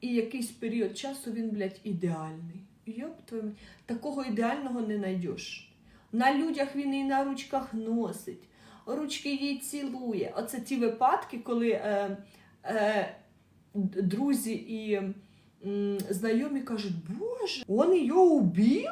І якийсь період часу він, блядь, ідеальний. Йоп твою такого ідеального не знайдеш. На людях він і на ручках носить, ручки їй цілує. Оце ті випадки, коли е, е, друзі і м, знайомі кажуть, Боже, он її убив?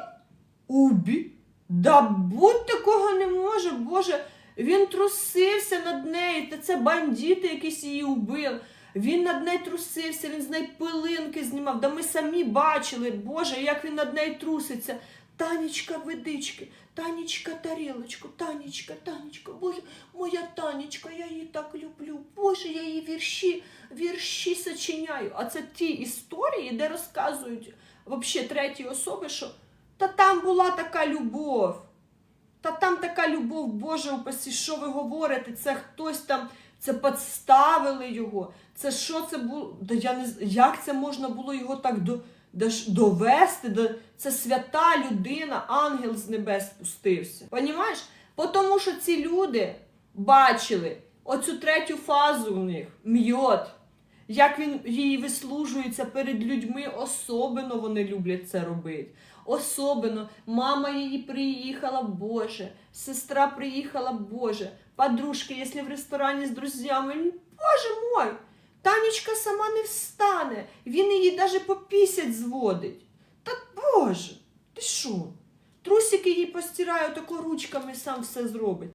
Убив? Да будь такого не може, Боже. Він трусився над нею, та це бандити якісь її убив. Він над нею трусився, він з неї пилинки знімав. Да ми самі бачили, Боже, як він над нею труситься. Танечка ведички, Танечка тарілочку, Танечка, Танечка, Боже, моя Танечка, я її так люблю. Боже, я її вірші, вірші сочиняю. А це ті історії, де розказують вообще треті особи, що та там була така любов. Та там така любов, Боже упасі, що ви говорите? Це хтось там, це підставили його. Це що це було? Да я не як це можна було його так до, до, довести? До, це свята людина, ангел з небес спустився. Понімаєш? Тому що ці люди бачили оцю третю фазу у них м'йот. Як він їй вислужується перед людьми, особливо вони люблять це робити. Особливо мама її приїхала, Боже, сестра приїхала, Боже, подружки, якщо в ресторані з друзями, Боже мой, Танечка сама не встане, він її навіть попісять зводить. Та Боже, ти що? Трусики їй постирає, тако ручками сам все зробить.